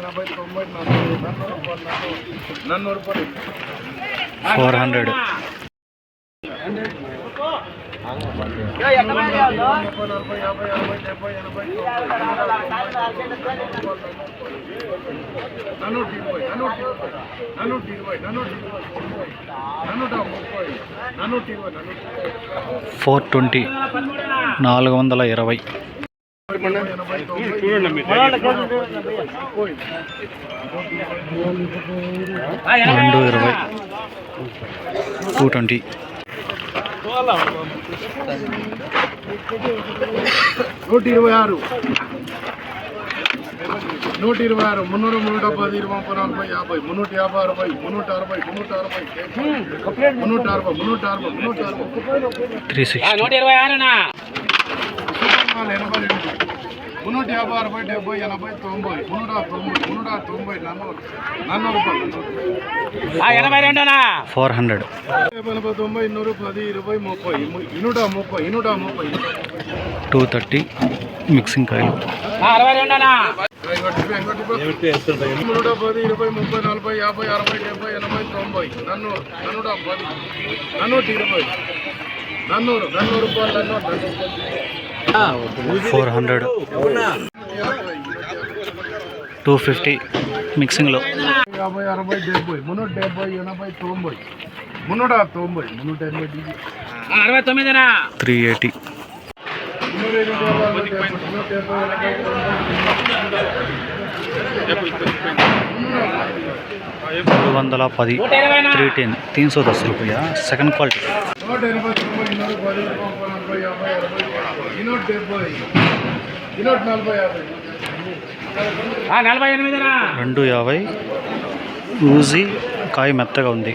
ఎనభై తొంభై రూపాయలు ఫోర్ హండ్రెడ్. ఇరవై ఇరవై ఇరవై ఇరవై ఫోర్ ట్వంటీ. నాలుగు వందల ఇరవై. ఎనభై తొంభై రెండు ఇరవై. Two twenty. నూట ఇరవై ఆరు. నూట ఇరవై ఆరు. మున్నూరు మున్నూట పది ఇరవై ముప్పై నలభై యాభై. మున్నూట యాభై అరవై మున్నూట అరవై మున్నూట అరవై మున్నూట అరవై మున్నూట అరవై మున్నూట అరవై త్రీ సిక్స్టీ ఎనభై మున్నూట యాభై అరవై డెబ్బై ఎనభై తొంభై మున్నూట తొంభై మున్నూట తొంభై నన్నూరు నన్నూరు రూపాయలు ఫోర్ హండ్రెడ్. ఎనభై తొంభై ఇన్నూరు పది ఇరవై ముప్పై ఇనుట ముప్పై ఇనుట ముప్పై. టూ థర్టీ మిక్సింగ్ కాయలు. నూట పది ఇరవై ముప్పై నలభై యాభై అరవై డెబ్బై ఎనభై తొంభై. నన్నూరు నన్నూట పది. నన్నూటి ఇరవై. నన్నూరు నన్నూరు రూపాయలు నన్నూరు ఫోర్ హండ్రెడ్. టూ ఫిఫ్టీ మిక్సింగ్లో. యాభై అరవై డెబ్బై. మున్నూట డెబ్బై ఎనభై తొంభై. మున్నూట తొంభై మున్నూట ఎనభై డిగ్రీ త్రీ ఎయిటీ. మున్నూట మూడు వందల పది త్రీ టెన్ తీన్ సో దస్ రూపాయ సెకండ్ క్వాలిటీ. రెండు యాభై ఊజీ కాయ మెత్తగా ఉంది.